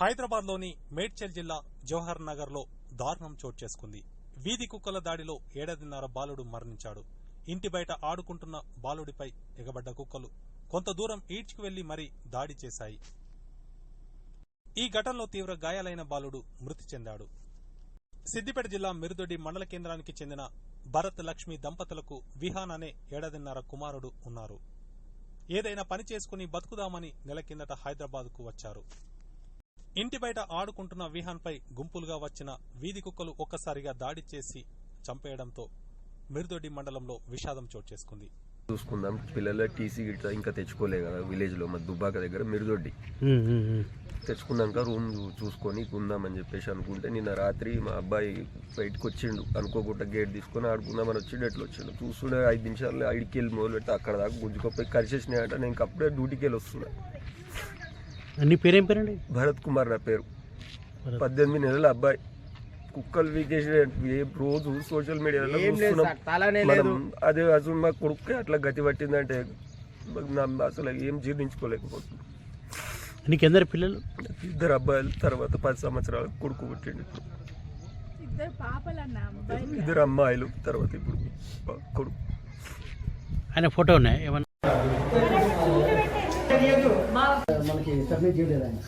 హైదరాబాద్లోని మేడ్చల్ జిల్లా జవహర్ నగర్లో దారుణం చోటు చేసుకుంది. వీధి కుక్కల దాడిలో ఏడాదిన్నర బాలుడు మరణించాడు. ఇంటి బయట ఆడుకుంటున్న బాలుడిపై ఎగబడ్డ కుక్కలు కొంత దూరం ఈడ్చుకు వెళ్ళి మరీ దాడి చేశాయి. ఈ ఘటనలో తీవ్ర గాయాలైన బాలుడు మృతి చెందాడు. సిద్దిపేట జిల్లా మిరుదొడ్డి మండల కేంద్రానికి చెందిన భరత్ లక్ష్మి దంపతులకు విహాన్ అనే ఏడాదిన్నర కుమారుడు ఉన్నారు. ఏదైనా పని చేసుకుని బతుకుదామని నెల కిందట హైదరాబాద్కు వచ్చారు. ఇంటి బయట ఆడుకుంటున్న విహాన్పై గుంపులుగా వచ్చిన వీధి కుక్కలు ఒక్కసారిగా దాడి చేసి చంపేయడంతో మిరుదొడ్డి మండలంలో విషాదం చోటు చేసుకుంది. చూసుకుందాం. పిల్లల టీసీ గిట్లా ఇంకా తెచ్చుకోలే కదా విలేజ్లో మా దుబ్బాక దగ్గర మిరుదొడ్డి. తెచ్చుకున్నాక రూమ్ చూసుకొని ఉందామని చెప్పేసి అనుకుంటే నిన్న రాత్రి మా అబ్బాయి బయటకు వచ్చిండు. అనుకోకుండా గేట్ తీసుకొని ఆడుకుందామని వచ్చిండు ఎట్లా వచ్చిండు? చూస్తుండే ఐదు నిమిషాలు ఐదుకి వెళ్ళి మొదలు పెడితే అక్కడ దాకా గుంజుకోపోయి కరిచేసినాయంట. నేను అప్పుడే డ్యూటీకి వెళ్ళి వస్తున్నా. నీ పేరేం పేరండి? భరత్ కుమార్ నా పేరు. పద్దెనిమిది నెలల అబ్బాయి. కుక్కలు వీకేసి ఏ రోజు సోషల్ మీడియాలో మనం అదే అసలు మా కొడుకు అట్లా గతి పట్టిందంటే నా అసలు ఏం జీర్ణించుకోలేకపోతుంది నీకు ఎందరు పిల్లలు? ఇద్దరు అబ్బాయిలు తర్వాత పది సంవత్సరాల కొడుకు పుట్టిండు ఇప్పుడు. ఇద్దరు అమ్మాయిలు తర్వాత ఇప్పుడు కొడుకు. ఆయన ఫోటో ఉన్నాయి? ఏమన్నా? మనకి సబ్మిట్ చేయలేదు ఆయన.